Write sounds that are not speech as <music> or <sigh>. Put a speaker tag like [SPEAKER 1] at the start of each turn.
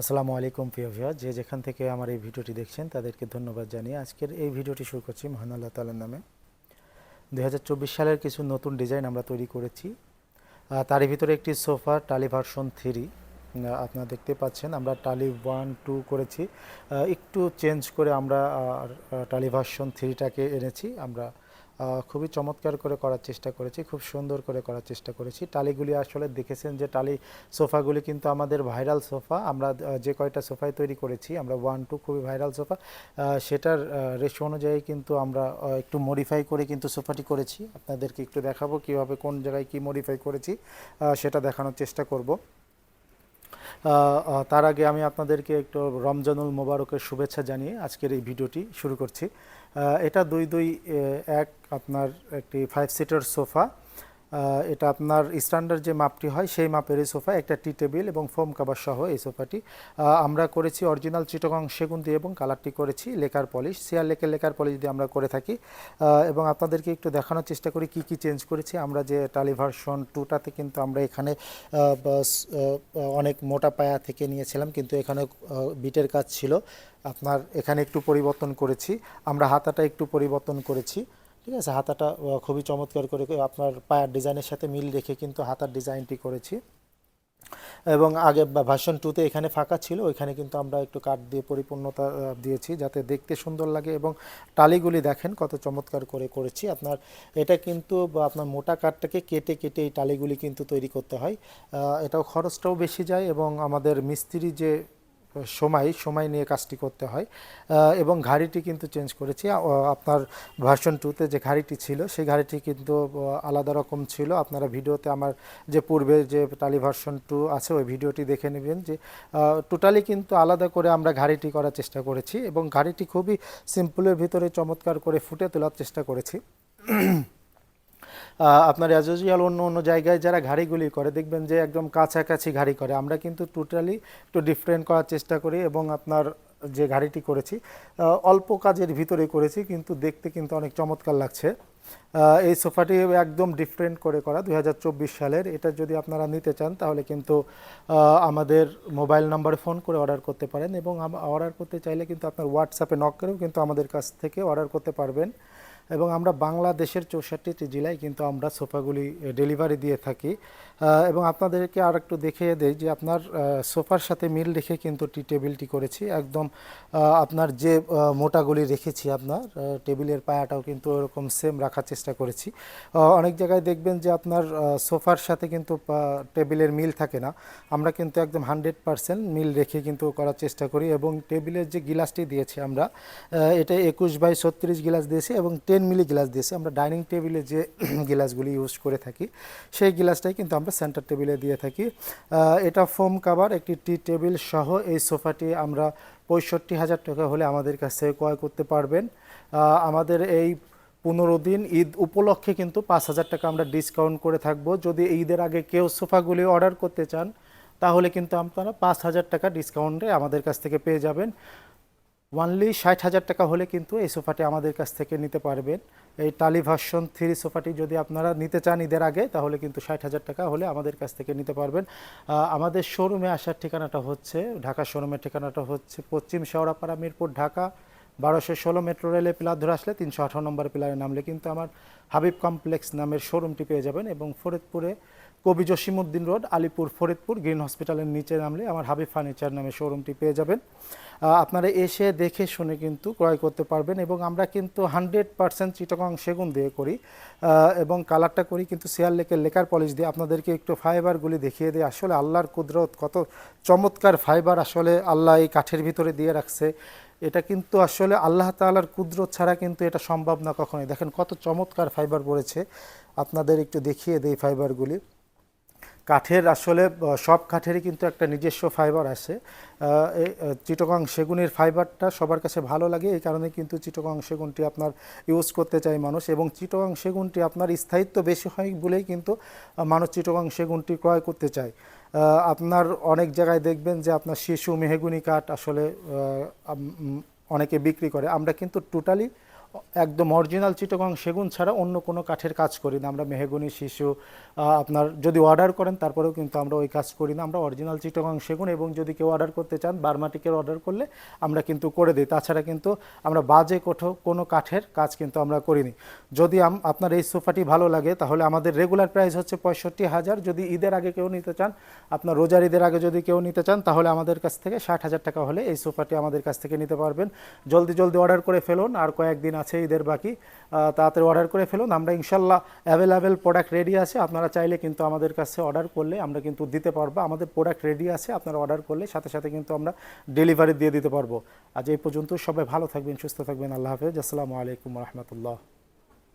[SPEAKER 1] আসসালামু আলাইকুম প্রিয় যে যেখান থেকে আমার এই ভিডিওটি দেখছেন, তাদেরকে ধন্যবাদ জানিয়ে আজকের এই ভিডিওটি শুরু করছি মহান আল্লাহ তালার নামে। দু হাজার চব্বিশ সালের কিছু নতুন ডিজাইন আমরা তৈরি করেছি। তারই ভিতরে একটি সোফা টালি ভার্সন থ্রি আপনারা দেখতে পাচ্ছেন, আমরা টালি ওয়ান, টু করেছি। একটু চেঞ্জ করে আমরা টালি ভার্সন থ্রিটাকে এনেছি। আমরা খুবই চমৎকার করে করার চেষ্টা করেছি, খুব সুন্দর করে করার চেষ্টা করেছি। টালিগুলি আসলে দেখেছেন যে টালি সোফাগুলি কিন্তু আমাদের ভাইরাল সোফা। আমরা যে কয়টা সোফাই তৈরি করেছি, আমরা ওয়ান টু খুবই ভাইরাল সোফা। সেটার রেশো অনুযায়ী কিন্তু আমরা একটু মডিফাই করে কিন্তু সোফাটি করেছি। আপনাদেরকে একটু দেখাবো কীভাবে কোন জায়গায় কি মডিফাই করেছি সেটা দেখানোর চেষ্টা করব। তার আগে আমি আপনাদেরকে একটু রমজানুল মোবারকের শুভেচ্ছা জানিয়ে আজকের এই ভিডিওটি শুরু করছি। এটা দুই দুই এক আপনার একটি ফাইভ সিটার সোফা এটা আপনার স্ট্যান্ডার্ড যে মাপটি হয়, সেই মাপেরই সোফা, একটা টি টেবিল এবং ফোম কাভার সহ এই সোফাটি। আমরা করেছি অরিজিনাল চিটগং সেগুন দিয়ে এবং কালারটি করেছি লেকার পলিশ। সিয়ার লেকের লেকার পলিশ দিয়ে আমরা করে থাকি। এবং আপনাদেরকে একটু দেখানোর চেষ্টা করি কি কি চেঞ্জ করেছি। আমরা যে টালি ভার্সন টুটাতে কিন্তু আমরা এখানে অনেক মোটা পায়া থেকে নিয়েছিলাম, কিন্তু এখানে বিটের কাজ ছিল। আপনার এখানে একটু পরিবর্তন করেছি। আমরা হাতাটা একটু পরিবর্তন করেছি। ঠিক আছে? হাতাটা খুবই চমৎকার করে আপনার পায়ার ডিজাইনের সাথে মিল রেখে কিন্তু হাতার ডিজাইনটি করেছি। এবং আগে ভার্সন টুতে এখানে ফাঁকা ছিল, ওইখানে কিন্তু আমরা একটু কাঠ দিয়ে পরিপূর্ণতা দিয়েছি যাতে দেখতে সুন্দর লাগে এবং টালিগুলি দেখেন কত চমৎকার করে করেছি। আপনার এটা কিন্তু আপনার মোটা কাঠটাকে কেটে কেটে এই টালিগুলি কিন্তু তৈরি করতে হয়। এটাও খরচটাও বেশি যায় এবং আমাদের মিস্ত্রি যে সময় সময় নিয়ে কাজটি করতে হয়। এবং ঘাড়িটি কিন্তু চেঞ্জ করেছি। আপনার ভার্সন টুতে যে ঘাড়িটি ছিল, সেই ঘাড়িটি কিন্তু আলাদা রকম ছিল। আপনারা ভিডিওতে আমার যে পূর্বে যে টালি ভার্সন টু আছে, ওই ভিডিওটি দেখে নেবেন যে টোটালি কিন্তু আলাদা করে আমরা ঘাড়িটি করার চেষ্টা করেছি এবং ঘাড়িটি খুবই সিম্পলের ভিতরে চমৎকার করে ফুটে তোলার চেষ্টা করেছি। আপনার অ্যাজোজিয়াল অন্য অন্য জায়গায় যারা ঘাড়িগুলি করে, দেখবেন যে একদম কাছাকাছি ঘাড়ি করে। আমরা কিন্তু টোটালি একটু ডিফারেন্ট করার চেষ্টা করি এবং আপনার যে ঘাড়িটি করেছি অল্প কাজের ভিতরে করেছি, কিন্তু দেখতে কিন্তু অনেক চমৎকার লাগছে। এই সোফাটি একদম ডিফারেন্ট করে করা দু হাজার চব্বিশ সালের। এটা যদি আপনারা নিতে চান, তাহলে কিন্তু আমাদের মোবাইল নাম্বারে ফোন করে অর্ডার করতে পারেন এবং অর্ডার করতে চাইলে কিন্তু আপনার হোয়াটসঅ্যাপে নক করেও কিন্তু আমাদের কাছ থেকে অর্ডার করতে পারবেন। এবং আমরা বাংলাদেশের চৌষট্টিটি জেলায় কিন্তু আমরা সোফাগুলি ডেলিভারি দিয়ে থাকি। এবং আপনাদেরকে আর একটু দেখিয়ে দেই যে আপনার সোফার সাথে মিল রেখে কিন্তু টি টেবিলটি করেছি। একদম আপনার যে মোটাগুলি রেখেছি আপনার টেবিলের পায়াটাও কিন্তু ওরকম সেম রাখার চেষ্টা করেছি। অনেক জায়গায় দেখবেন যে আপনার সোফার সাথে কিন্তু টেবিলের মিল থাকে না। আমরা কিন্তু একদম হান্ড্রেড পারসেন্ট মিল রেখে কিন্তু করার চেষ্টা করি এবং টেবিলের যে গিলাসটি দিয়েছি আমরা এটা একুশ বাই ছত্রিশ গিলাস দিয়েছি এবং টেন মিলি গ্লাস দিয়েছি। আমরা ডাইনিং টেবিলে যে <clears throat> গিলাসগুলি ইউজ করে থাকি, সেই গিলাসটাই কিন্তু আমরা সেন্টার টেবিলে দিয়ে থাকি। এটা ফোম কাভার, একটি টি টেবিল সহ এই সোফাটি আমরা পঁয়ষট্টি হাজার টাকা হলে আমাদের কাছ থেকে ক্রয় করতে পারবেন। আমাদের এই পনেরো দিন ঈদ উপলক্ষে কিন্তু পাঁচ হাজার টাকা আমরা ডিসকাউন্ট করে থাকব। যদি ঈদের আগে কেউ সোফাগুলি অর্ডার করতে চান, তাহলে কিন্তু আপনারা পাঁচ হাজার টাকা ডিসকাউন্টে আমাদের কাছ থেকে পেয়ে যাবেন। ওয়ানলি ষাট হাজার টাকা হলে কিন্তু এই সোফাটি আমাদের কাছ থেকে নিতে পারবেন। এই টালি ভার্সন থ্রি সোফাটি যদি আপনারা নিতে চান ঈদের আগে, তাহলে কিন্তু ষাট হাজার টাকা হলে আমাদের কাছ থেকে নিতে পারবেন। আমাদের শোরুমে আসার ঠিকানাটা হচ্ছে, ঢাকা শোরুমের ঠিকানাটা হচ্ছে পশ্চিম শেওড়াপাড়া মিরপুর, ঢাকা, বারোশো ষোলো মেট্রো রেলে পিলার ধরে আসলে তিনশো আঠারো নম্বর পিলারে নামলে কিন্তু আমার হাবিব কমপ্লেক্স নামের শোরুমটি পেয়ে যাবেন এবং ফরিদপুরে কবি জসিমউদ্দিন রোড, আলিপুর ফরিদপুর, গ্রিন হসপিটালের নিচে নামলে আমার হাবি ফার্নিচার নামে শোরুমটি পেয়ে যাবেন। আপনারা এসে দেখে শুনে কিন্তু ক্রয় করতে পারবেন এবং আমরা কিন্তু হান্ড্রেড পার্সেন্ট চিটগং সেগুন দিয়ে করি এবং কালারটা করি, কিন্তু সিয়ার লেকের লেকার পলিশ দিয়ে আপনাদেরকে একটু ফাইবারগুলি দেখিয়ে দিই। আসলে আল্লাহর কুদরত, কত চমৎকার ফাইবার আসলে আল্লাহ এই কাঠের ভিতরে দিয়ে রাখছে। এটা কিন্তু আসলে আল্লাহ তাআলার কুদরত ছাড়া কিন্তু এটা সম্ভব না কখনোই। দেখেন কত চমৎকার ফাইবার পড়েছে। আপনাদের একটু দেখিয়ে দেই ফাইবারগুলি। কাঠের আসলে সব কাঠেরই কিন্তু একটা নিজস্ব ফাইবার আছে। চিটগং সেগুনের ফাইবারটা সবার কাছে ভালো লাগে, এই কারণে কিন্তু চিটগং সেগুনটি আপনার ইউজ করতে চায় মানুষ। এবং চিটগং সেগুনটি আপনার স্থায়িত্ব বেশি হয় বলেই কিন্তু মানুষ চিটগং সেগুনটি ক্রয় করতে চায়। আপনার অনেক জায়গায় দেখবেন যে আপনার শিশু মেহেগুনি কাঠ আসলে অনেকে বিক্রি করে। আমরা কিন্তু টোটালি একদম অরিজিনাল চিটগং সেগুন ছাড়া অন্য কোনো কাঠের কাজ করি না। আমরা মেহগুনি, শিশু আপনার যদি অর্ডার করেন তারপরেও কিন্তু আমরা ওই কাজ করি না। আমরা অরিজিনাল চিটগং সেগুন এবং যদি কেউ অর্ডার করতে চান, বার্মাটিকের অর্ডার করলে আমরা কিন্তু করে দিই। তাছাড়া কিন্তু আমরা বাজে কোঠো কোনো কাঠের কাজ কিন্তু আমরা করিনি। যদি আপনার এই সোফাটি ভালো লাগে, তাহলে আমাদের রেগুলার প্রাইস হচ্ছে পঁয়ষট্টি হাজার। যদি ঈদের আগে কেউ নিতে চান, আপনার রোজার ঈদের আগে যদি কেউ নিতে চান, তাহলে আমাদের কাছ থেকে ষাট হাজার টাকা হলে এই সোফাটি আমাদের কাছ থেকে নিতে পারবেন। জলদি জলদি অর্ডার করে ফেলুন। আর কয়েকদিন আছে, ঈদের বাকি। তাড়াতাড়ি অর্ডার করে ফেলুন। আমরা ইনশাল্লাহ অ্যাভেলেবেল প্রোডাক্ট রেডি আছে। আপনারা চাইলে কিন্তু আমাদের কাছে অর্ডার করলে আমরা কিন্তু দিতে পারব। আমাদের প্রোডাক্ট রেডি আছে, আপনারা অর্ডার করলে সাথে সাথে কিন্তু আমরা ডেলিভারি দিয়ে দিতে পারব। আজ এই পর্যন্ত সবাই ভালো থাকবেন, সুস্থ থাকবেন। আল্লাহ হাফেজ। আসসালামু আলাইকুম রহমতুল্লাহ।